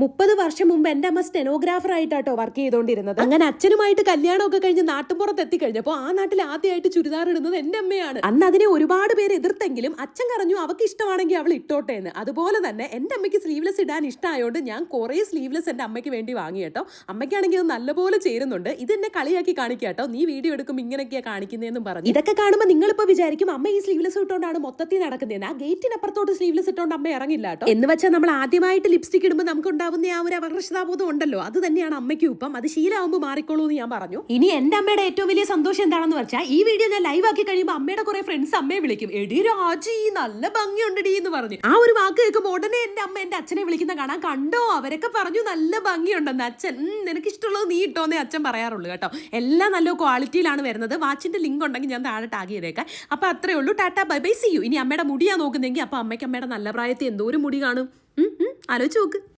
മുപ്പത് വർഷം മുമ്പ് എന്റെ അമ്മ സ്റ്റെനോഗ്രാഫർ ആയിട്ടാട്ടോ വർക്ക് ചെയ്തുകൊണ്ടിരുന്നത് അങ്ങനെ അച്ഛനുമായിട്ട് കല്യാണമൊക്കെ കഴിഞ്ഞ് നാട്ടുമ്പുറത്ത് എത്തിക്കഴിഞ്ഞപ്പോൾ ആ നാട്ടിൽ ആദ്യമായിട്ട് ചുരിദാർ ഇടുന്നത് എന്റെ അമ്മയാണ്. അന്ന് അതിനെ ഒരുപാട് പേര് എതിർത്തെങ്കിലും അച്ഛൻ പറഞ്ഞു അവക്ക് ഇഷ്ടമാണെങ്കിൽ അവൾ ഇട്ടോട്ടെ എന്ന്. അതുപോലെ തന്നെ എന്റെ അമ്മയ്ക്ക് സ്ലീവ്ലെസ് ഇടാൻ ഇഷ്ടമായതുകൊണ്ട് ഞാൻ കുറേ സ്ലീവ്ലെസ് എന്റെ അമ്മയ്ക്ക് വേണ്ടി വാങ്ങി കേട്ടോ. അമ്മയ്ക്കാണെങ്കിൽ അത് നല്ലപോലെ ചേരുന്നുണ്ട്. ഇത് എന്നെ കളിയാക്കി കാണിക്കുക കേട്ടോ. നീ വീഡിയോ എടുക്കുമ്പോൾ ഇങ്ങനെയൊക്കെയാ കാണിക്കുന്നതെന്നും പറഞ്ഞു. ഇതൊക്കെ കാണുമ്പോൾ നിങ്ങളിപ്പോൾ വിചാരിക്കും അമ്മ ഈ സ്ലീവ്ലെസ് ഇട്ടുകൊണ്ടാണ് മൊത്തത്തിൽ നടക്കുന്നതെന്ന്. ആ ഗേറ്റിനപ്പുറത്തോട്ട് സ്ലീവ്ലെസ് ഇട്ടുകൊണ്ട് അമ്മ ഇറങ്ങില്ല കേട്ടോ. എന്ന് വെച്ചാൽ നമ്മൾ ആദ്യമായിട്ട് ലിപ്സ്റ്റിക് ഇടുമ്പോൾ നമുക്ക് ഉണ്ടാവുന്ന ആ ഒരു അപകർഷതാബോധം ഉണ്ടല്ലോ അത് തന്നെയാണ് അമ്മയ്ക്ക് ഇപ്പം. അത് ശീലമാകുമ്പോൾ മാറിക്കോളൂ എന്ന് ഞാൻ പറഞ്ഞു. ഇനി എന്റെ അമ്മയുടെ ഏറ്റവും വലിയ സന്തോഷം എന്താണെന്ന് വെച്ചാൽ ഈ വീഡിയോ ഞാൻ ലൈവ് ആക്കി കഴിയുമ്പോൾ അമ്മയുടെ കുറെ ഫ്രണ്ട്സ് അമ്മയെ വിളിക്കും. എടി രാജി നല്ല ഭംഗിയുണ്ടടി എന്ന് പറഞ്ഞു. ആ ഒരു വാക്ക് കേൾക്കുമ്പോൾ ഉടനെ എന്റെ അമ്മ എന്റെ അച്ഛനെ വിളിക്കുന്ന കാണാൻ കണ്ടോ? അവരൊക്കെ പറഞ്ഞു നല്ല ഭംഗിയുണ്ടെന്ന്. അച്ഛൻ "ഉം, നിനക്ക് ഇഷ്ടമുള്ളത് നീ ഇട്ടോന്നേ അച്ഛൻ പറയാറുള്ളൂ കേട്ടോ. എല്ലാം നല്ല ക്വാളിറ്റിയിലാണ് വരുന്നത്. വാച്ചിന്റെ ലിങ്ക് ഉണ്ടെങ്കിൽ ഞാൻ താഴെ ടാഗ് ചെയ്തേക്കാം. അപ്പൊ അത്രേ ഉള്ളൂ. Tata bye bye see you ഇനി അമ്മയുടെ മുടിയാ നോക്കുന്നെങ്കിൽ അപ്പൊ അമ്മയ്ക്ക് അമ്മയുടെ നല്ല പ്രായത്തിൽ എന്തോ ഒരു മുടി കാണും. ആലോചിച്ച് നോക്ക്.